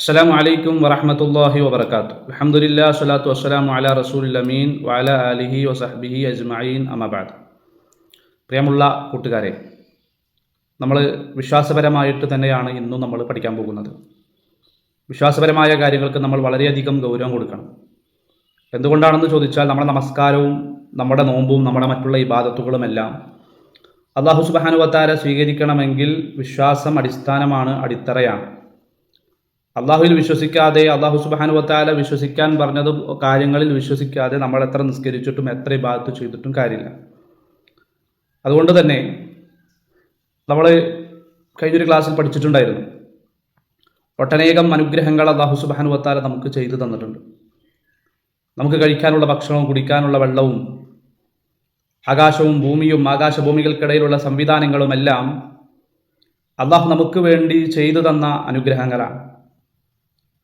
അസ്സലാമു അലൈക്കും വറഹമത്തല്ലാഹി വബർക്കാത്തു അലഹമുല്ല സ്വലാത്തു വസ്സലാമു അല റസൂൽ അമീൻ വഅല അലിഹി വസഹബിഹി അജ്മീൻ അമബാദ് പ്രിയമുള്ള കൂട്ടുകാരെ നമ്മൾ വിശ്വാസപരമായിട്ട് തന്നെയാണ് ഇന്നും നമ്മൾ പഠിക്കാൻ പോകുന്നത്. വിശ്വാസപരമായ കാര്യങ്ങൾക്ക് നമ്മൾ വളരെയധികം ഗൗരവം കൊടുക്കണം. എന്തുകൊണ്ടാണെന്ന് ചോദിച്ചാൽ നമ്മുടെ നമസ്കാരവും നമ്മുടെ നോമ്പും നമ്മുടെ മറ്റുള്ള ഇബാദത്തുകളുമെല്ലാം അള്ളാഹു സുബാനുവത്താര സ്വീകരിക്കണമെങ്കിൽ വിശ്വാസം അടിസ്ഥാനമാണ് അടിത്തറയാണ്. അള്ളാഹുവിൽ വിശ്വസിക്കാതെ അള്ളാഹു സുബാനുവത്താല വിശ്വസിക്കാൻ പറഞ്ഞത് കാര്യങ്ങളിൽ വിശ്വസിക്കാതെ നമ്മൾ എത്ര നിസ്കരിച്ചിട്ടും എത്ര ഇബാദത്ത് ചെയ്തിട്ടും കാര്യമില്ല. അതുകൊണ്ട് തന്നെ നമ്മൾ കഴിഞ്ഞൊരു ക്ലാസ്സിൽ പഠിച്ചിട്ടുണ്ടായിരുന്നു. ഒട്ടനേകം അനുഗ്രഹങ്ങൾ അള്ളാഹു സുബാനുവത്താല നമുക്ക് ചെയ്തു തന്നിട്ടുണ്ട്. നമുക്ക് കഴിക്കാനുള്ള ഭക്ഷണവും കുടിക്കാനുള്ള വെള്ളവും ആകാശവും ഭൂമിയും ആകാശഭൂമികൾക്കിടയിലുള്ള സംവിധാനങ്ങളുമെല്ലാം അള്ളാഹു നമുക്ക് വേണ്ടി ചെയ്തു തന്ന അനുഗ്രഹങ്ങളാണ്.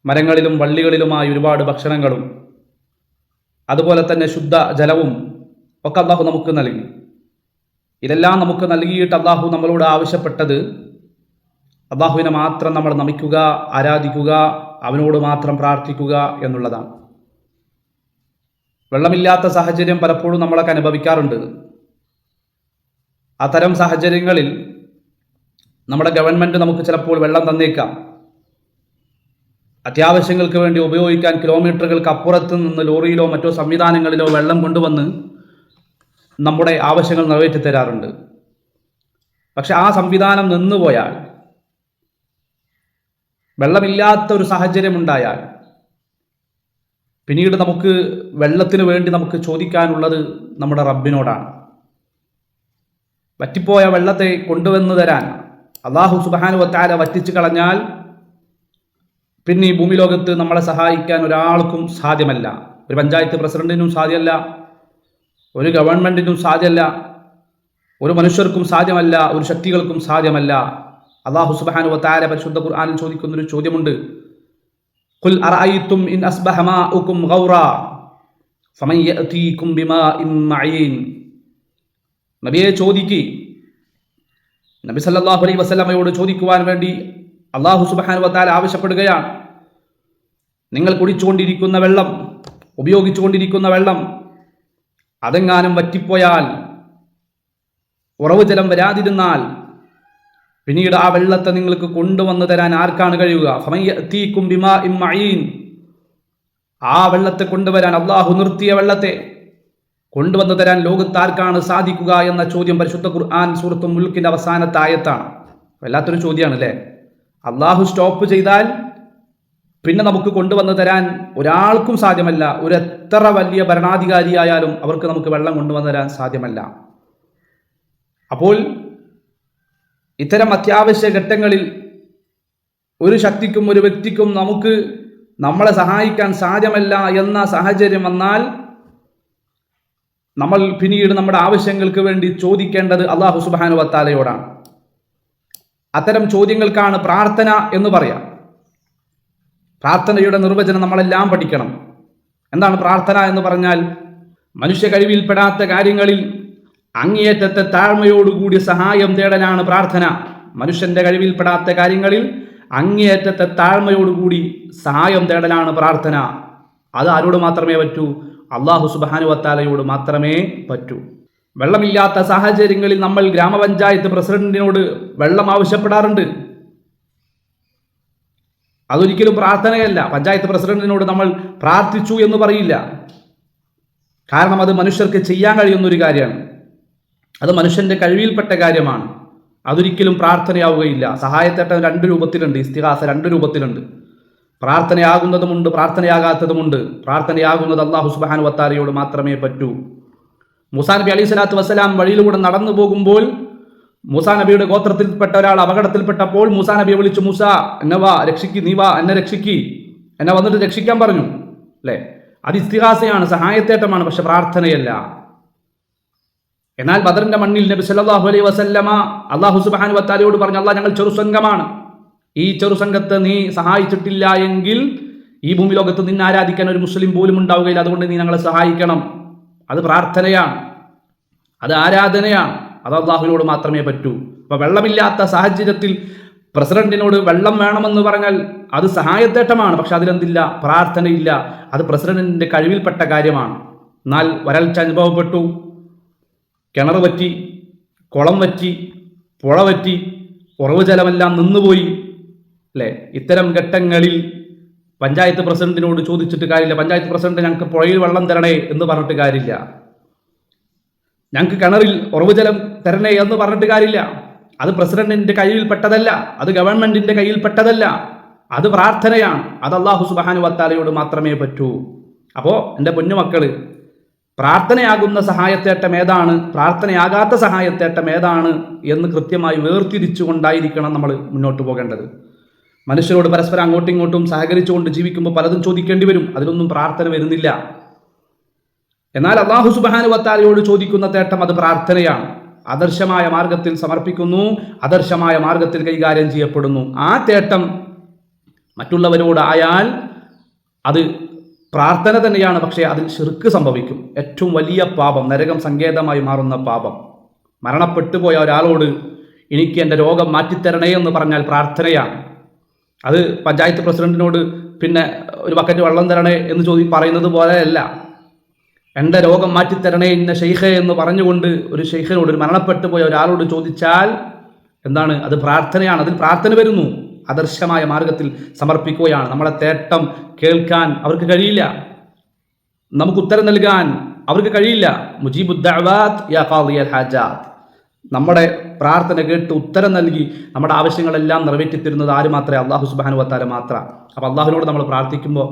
മരങ്ങളിലും വള്ളികളിലുമായി ഒരുപാട് ഭക്ഷണങ്ങളും അതുപോലെ തന്നെ ശുദ്ധ ജലവും ഒക്കെ അള്ളാഹു നമുക്ക് നൽകി. ഇതെല്ലാം നമുക്ക് നൽകിയിട്ട് അള്ളാഹു നമ്മളോട് ആവശ്യപ്പെട്ടത് അള്ളാഹുവിനെ മാത്രം നമ്മൾ നമിക്കുക ആരാധിക്കുക അവനോട് മാത്രം പ്രാർത്ഥിക്കുക എന്നുള്ളതാണ്. വെള്ളമില്ലാത്ത സാഹചര്യം പലപ്പോഴും നമ്മളൊക്കെ അനുഭവിക്കാറുണ്ട്. അത്തരം സാഹചര്യങ്ങളിൽ നമ്മുടെ ഗവൺമെന്റ് നമുക്ക് ചിലപ്പോൾ വെള്ളം തന്നേക്കാം. അത്യാവശ്യങ്ങൾക്ക് വേണ്ടി ഉപയോഗിക്കാൻ കിലോമീറ്ററുകൾക്ക് അപ്പുറത്ത് നിന്ന് ലോറിയിലോ മറ്റോ സംവിധാനങ്ങളിലോ വെള്ളം കൊണ്ടുവന്ന് നമ്മുടെ ആവശ്യങ്ങൾ നിറവേറ്റി തരാറുണ്ട് പക്ഷെ ആ സംവിധാനം നിന്നുപോയാൽ വെള്ളമില്ലാത്ത ഒരു സാഹചര്യം ഉണ്ടായാൽ പിന്നീട് നമുക്ക് വെള്ളത്തിന് വേണ്ടി നമുക്ക് ചോദിക്കാനുള്ളത് നമ്മുടെ റബ്ബിനോടാണ്. വറ്റിപ്പോയ വെള്ളത്തെ കൊണ്ടുവന്നു തരാൻ അള്ളാഹു സുബാനു വത്താല വറ്റിച്ചു കളഞ്ഞാൽ പിന്നെ ഈ ഭൂമി ലോകത്ത് നമ്മളെ സഹായിക്കാൻ ഒരാൾക്കും സാധ്യമല്ല ഒരു പഞ്ചായത്ത് പ്രസിഡന്റിനും സാധ്യമല്ല ഒരു ഗവൺമെന്റിനും സാധ്യമല്ല ഒരു മനുഷ്യർക്കും സാധ്യമല്ല ഒരു ശക്തികൾക്കും സാധ്യമല്ല അള്ളാഹു സുബാനു വത്താല പരിശുദ്ധ ഖുർആാനിൽ ചോദിക്കുന്നൊരു ചോദ്യമുണ്ട് قل أرأيتم إن أصبح ماؤكم غورا فمن يأتيكم بماء معين നബിയെ ചോദിക്ക് നബി സല്ലല്ലാഹു അലൈഹി വസല്ലമയോട് ചോദിക്കുവാൻ വേണ്ടി അള്ളാഹു സുബാന വത്താല ആവശ്യപ്പെടുകയാണ്. നിങ്ങൾ കുടിച്ചുകൊണ്ടിരിക്കുന്ന വെള്ളം ഉപയോഗിച്ചുകൊണ്ടിരിക്കുന്ന വെള്ളം അതെങ്ങാനും വറ്റിപ്പോയാൽ ഉറവ് ജലം വരാതിരുന്നാൽ പിന്നീട് ആ വെള്ളത്തെ നിങ്ങൾക്ക് കൊണ്ടുവന്നു തരാൻ ആർക്കാണ് കഴിയുക? ഫമയ്യത്തീക്കും ബിമാ ഇമ്മീൻ ആ വെള്ളത്തെ കൊണ്ടുവരാൻ അള്ളാഹു നിർത്തിയ വെള്ളത്തെ കൊണ്ടുവന്നു തരാൻ ലോകത്താർക്കാണ് സാധിക്കുക എന്ന ചോദ്യം പരിശുദ്ധ ഖുർആൻ സുഹൃത്തും മുൽക്കിന്റെ അവസാനത്തെ ആയത്താണ്. വല്ലാത്തൊരു ചോദ്യമാണ് അല്ലേ അള്ളാഹു സ്റ്റോപ്പ് ചെയ്താൽ പിന്നെ നമുക്ക് കൊണ്ടുവന്ന് തരാൻ ഒരാൾക്കും സാധ്യമല്ല. ഒരു എത്ര വലിയ ഭരണാധികാരിയായാലും അവർക്ക് നമുക്ക് വെള്ളം കൊണ്ടുവന്ന് തരാൻ സാധ്യമല്ല. അപ്പോൾ ഇത്തരം അത്യാവശ്യ ഘട്ടങ്ങളിൽ ഒരു ശക്തിക്കും ഒരു വ്യക്തിക്കും നമുക്ക് നമ്മളെ സഹായിക്കാൻ സാധ്യമല്ല എന്ന സാഹചര്യം വന്നാൽ നമ്മൾ പിന്നീട് നമ്മുടെ ആവശ്യങ്ങൾക്ക് വേണ്ടി ചോദിക്കേണ്ടത് അള്ളാഹു സുബാനു വത്താലയോടാണ് അത്തരം ചോദ്യങ്ങൾക്കാണ് പ്രാർത്ഥന എന്ന് പറയാം. പ്രാർത്ഥനയുടെ നിർവചനം നമ്മളെല്ലാം പഠിക്കണം. എന്താണ് പ്രാർത്ഥന എന്ന് പറഞ്ഞാൽ മനുഷ്യ കഴിവിൽപ്പെടാത്ത കാര്യങ്ങളിൽ അങ്ങേയറ്റത്തെ താഴ്മയോടുകൂടി സഹായം തേടലാണ് പ്രാർത്ഥന. മനുഷ്യന്റെ കഴിവിൽപ്പെടാത്ത കാര്യങ്ങളിൽ അങ്ങേയറ്റത്തെ താഴ്മയോടുകൂടി സഹായം തേടലാണ് പ്രാർത്ഥന. അത് ആരോട് മാത്രമേ പറ്റൂ? അള്ളാഹു സുബാനു വത്താലയോട് മാത്രമേ പറ്റൂ. വെള്ളമില്ലാത്ത സാഹചര്യങ്ങളിൽ നമ്മൾ ഗ്രാമപഞ്ചായത്ത് പ്രസിഡന്റിനോട് വെള്ളം ആവശ്യപ്പെടാറുണ്ട്. അതൊരിക്കലും പ്രാർത്ഥനയല്ല. പഞ്ചായത്ത് പ്രസിഡന്റിനോട് നമ്മൾ പ്രാർത്ഥിച്ചു എന്ന് പറയില്ല. കാരണം അത് മനുഷ്യർക്ക് ചെയ്യാൻ കഴിയുന്ന ഒരു കാര്യമാണ്. അത് മനുഷ്യന്റെ കഴിവിൽപ്പെട്ട കാര്യമാണ്. അതൊരിക്കലും പ്രാർത്ഥനയാവുകയില്ല. സഹായത്തേട്ടം രണ്ട് രൂപത്തിലുണ്ട്. ഇസ്തിഹാസ രണ്ട് രൂപത്തിലുണ്ട്. പ്രാർത്ഥനയാകുന്നതുമുണ്ട് പ്രാർത്ഥനയാകാത്തതുമുണ്ട്. പ്രാർത്ഥനയാകുന്നത് അള്ളാഹു സുബാൻ വത്താരയോട് മാത്രമേ പറ്റൂ. മുസാ നബി അലൈഹി സ്വലാത്തു വസ്സലാം വഴിയിലൂടെ നടന്നു പോകുമ്പോൾ മൂസാ നബിയുടെ ഗോത്രത്തിൽപ്പെട്ട ഒരാൾ അപകടത്തിൽപ്പെട്ടപ്പോൾ മൂസാ നബിയെ വിളിച്ചു മൂസ എന്നെ വാ രക്ഷിക്ക് നീ വാ എന്നെ രക്ഷിക്ക്. എന്നെ വന്നിട്ട് രക്ഷിക്കാൻ പറഞ്ഞു അല്ലേ? അത് ഇസ്തിഹാസയാണ് സഹായത്തേട്ടമാണ് പക്ഷെ പ്രാർത്ഥനയല്ല. എന്നാൽ ബദറിന്റെ മണ്ണിൽ നബി സല്ലാഹു അലൈഹി വസല്ലമ അള്ളാഹു സുബാനു വത്താലയോട് പറഞ്ഞു അള്ളാഹ് ഞങ്ങൾ ചെറുസംഘമാണ് ഈ ചെറുസംഘത്തെ നീ സഹായിച്ചിട്ടില്ല എങ്കിൽ ഈ ഭൂമി ലോകത്ത് നിന്നെ ആരാധിക്കാൻ ഒരു മുസ്ലിം പോലും ഉണ്ടാവുകയില്ല. അതുകൊണ്ട് നീ ഞങ്ങളെ സഹായിക്കണം. അത് പ്രാർത്ഥനയാണ്. അത് ആരാധനയാണ്. അത് അള്ളാഹുവിനോട് മാത്രമേ പറ്റൂ. അപ്പൊ വെള്ളമില്ലാത്ത സാഹചര്യത്തിൽ പ്രസിഡന്റിനോട് വെള്ളം വേണമെന്ന് പറഞ്ഞാൽ അത് സഹായത്തേട്ടമാണ്. പക്ഷെ അതിലെന്തില്ല? പ്രാർത്ഥനയില്ല. അത് പ്രസിഡന്റിന്റെ കഴിവിൽപ്പെട്ട കാര്യമാണ്. എന്നാൽ വരൾച്ച അനുഭവപ്പെട്ടു. കിണർ പറ്റി കുളം വറ്റി പുഴ പറ്റി ഉറവ് ജലമെല്ലാം നിന്നുപോയി. അല്ലേ? ഇത്തരം ഘട്ടങ്ങളിൽ പഞ്ചായത്ത് പ്രസിഡന്റിനോട് ചോദിച്ചിട്ട് കാര്യമില്ല. പഞ്ചായത്ത് പ്രസിഡന്റ് ഞങ്ങൾക്ക് പുഴയിൽ വെള്ളം തരണേ എന്ന് പറഞ്ഞിട്ട് കാര്യമില്ല. ഞങ്ങൾക്ക് കിണറിൽ ഉറവ് ജലം തരണേ എന്ന് പറഞ്ഞിട്ട് കാര്യമില്ല. അത് പ്രസിഡന്റിന്റെ കയ്യിൽപ്പെട്ടതല്ല അത് ഗവൺമെന്റിന്റെ കയ്യിൽ പെട്ടതല്ല. അത് പ്രാർത്ഥനയാണ്. അത് അള്ളാഹു സുബാനു വത്താലയോട് മാത്രമേ പറ്റൂ. അപ്പോൾ എന്റെ പൊന്നുമക്കൾ പ്രാർത്ഥനയാകുന്ന സഹായത്തേട്ടം ഏതാണ്? പ്രാർത്ഥനയാകാത്ത സഹായത്തേട്ടം ഏതാണ് എന്ന് കൃത്യമായി വേർതിരിച്ചുകൊണ്ടായിരിക്കണം നമ്മൾ മുന്നോട്ട് പോകേണ്ടത്. മനുഷ്യരോട് പരസ്പരം അങ്ങോട്ടും ഇങ്ങോട്ടും സഹകരിച്ചുകൊണ്ട് ജീവിക്കുമ്പോൾ പലതും ചോദിക്കേണ്ടി വരും. അതിലൊന്നും പ്രാർത്ഥന വരുന്നില്ല. എന്നാൽ അള്ളാഹു സുബാനു വത്താലയോട് ചോദിക്കുന്ന തേട്ടം അത് പ്രാർത്ഥനയാണ്. ആദർശമായ മാർഗത്തിൽ സമർപ്പിക്കുന്നു ആദർശമായ മാർഗത്തിൽ കൈകാര്യം ചെയ്യപ്പെടുന്നു. ആ തേട്ടം മറ്റുള്ളവരോടായാൽ അത് പ്രാർത്ഥന തന്നെയാണ് പക്ഷേ അതിൽ ശിർക്ക് സംഭവിക്കും. ഏറ്റവും വലിയ പാപം നരകം സങ്കേതമായി മാറുന്ന പാപം. മരണപ്പെട്ടു പോയ ഒരാളോട് എനിക്ക് എന്റെ രോഗം മാറ്റിത്തരണേ എന്ന് പറഞ്ഞാൽ പ്രാർത്ഥനയാണ്. അത് പഞ്ചായത്ത് പ്രസിഡന്റിനോട് പിന്നെ ഒരു ബക്കറ്റ് വെള്ളം തരണേ എന്ന് ചോദി പറയുന്നത് പോലെയല്ല. എന്റെ രോഗം മാറ്റിത്തരണേ ഇന്ന ഷെയ്ഖ എന്ന് പറഞ്ഞുകൊണ്ട് ഒരു ഷെയ്ഖിനോട് ഒരു മരണപ്പെട്ടു പോയ ഒരാളോട് ചോദിച്ചാൽ എന്താണ്? അത് പ്രാർത്ഥനയാണ്. അതിൽ പ്രാർത്ഥന വരുന്നു. ആദർശമായ മാർഗത്തിൽ സമർപ്പിക്കുകയാണ്. നമ്മളെ തേട്ടം കേൾക്കാൻ അവർക്ക് കഴിയില്ല. നമുക്ക് ഉത്തരം നൽകാൻ അവർക്ക് കഴിയില്ല. മുജീബുദ്ദാത്ത് യാ ഹാജാത്ത്. നമ്മുടെ പ്രാർത്ഥന കേട്ട് ഉത്തരം നൽകി നമ്മുടെ ആവശ്യങ്ങളെല്ലാം നിറവേറ്റിത്തരുന്നത് ആര് മാത്രമേ? അള്ളാഹു സുബാനു വത്താല മാത്രം. അപ്പോൾ അള്ളാഹുവിനോട് നമ്മൾ പ്രാർത്ഥിക്കുമ്പോൾ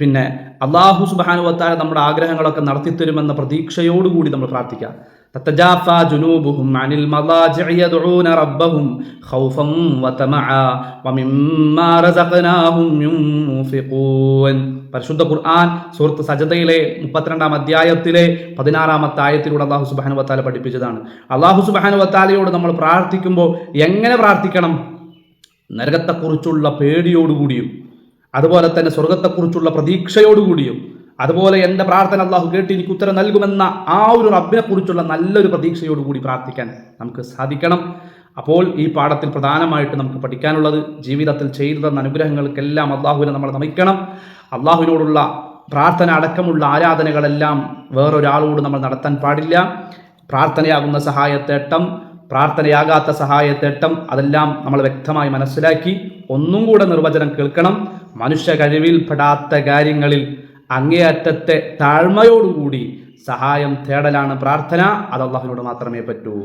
പിന്നെ അള്ളാഹു സുബാനു വത്താല നമ്മുടെ ആഗ്രഹങ്ങളൊക്കെ നടത്തിത്തരുമെന്ന പ്രതീക്ഷയോടുകൂടി നമ്മൾ പ്രാർത്ഥിക്കുക. تتجافى جنوبهم عن المضاجع يدعون ربهم خوفا وطمعا ومما رزقناهم ينفقون പരിശുദ്ധ ഖുർആൻ സുഹൃത്ത് സജതയിലെ മുപ്പത്തിരണ്ടാം അധ്യായത്തിലെ പതിനാറാമത്തെ ആയത്തിലൂടെ അള്ളാഹു സുബാനു വത്താല പഠിപ്പിച്ചതാണ് അള്ളാഹു സുബാനു വത്താലയോട് നമ്മൾ പ്രാർത്ഥിക്കുമ്പോൾ എങ്ങനെ പ്രാർത്ഥിക്കണം നരകത്തെക്കുറിച്ചുള്ള പേടിയോടുകൂടിയും അതുപോലെ തന്നെ സ്വർഗത്തെക്കുറിച്ചുള്ള പ്രതീക്ഷയോടുകൂടിയും അതുപോലെ എന്റെ പ്രാർത്ഥന അള്ളാഹു കേട്ട് എനിക്ക് ഉത്തരം നൽകുമെന്ന ആ ഒരു റബ്ബിനെ കുറിച്ചുള്ള നല്ലൊരു പ്രതീക്ഷയോടുകൂടി പ്രാർത്ഥിക്കാൻ നമുക്ക് സാധിക്കണം. അപ്പോൾ ഈ പാഠത്തിൽ പ്രധാനമായിട്ട് നമുക്ക് പഠിക്കാനുള്ളത് ജീവിതത്തിൽ ചെയ്തു തന്ന അനുഗ്രഹങ്ങൾക്കെല്ലാം അള്ളാഹുവിനെ നമ്മൾ നമിക്കണം. അള്ളാഹുവിനോടുള്ള പ്രാർത്ഥന അടക്കമുള്ള ആരാധനകളെല്ലാം വേറൊരാളോട് നമ്മൾ നടത്താൻ പാടില്ല. പ്രാർത്ഥനയാകുന്ന സഹായത്തേട്ടം പ്രാർത്ഥനയാകാത്ത സഹായത്തേട്ടം അതെല്ലാം നമ്മൾ വ്യക്തമായി മനസ്സിലാക്കി. ഒന്നും കൂടെ നിർവചനം കേൾക്കണം. മനുഷ്യ കഴിവിൽപ്പെടാത്ത കാര്യങ്ങളിൽ അങ്ങേയറ്റത്തെ താഴ്മയോടുകൂടി സഹായം തേടലാണ് പ്രാർത്ഥന. അത് അള്ളാഹുവിനോട് മാത്രമേ പറ്റൂ.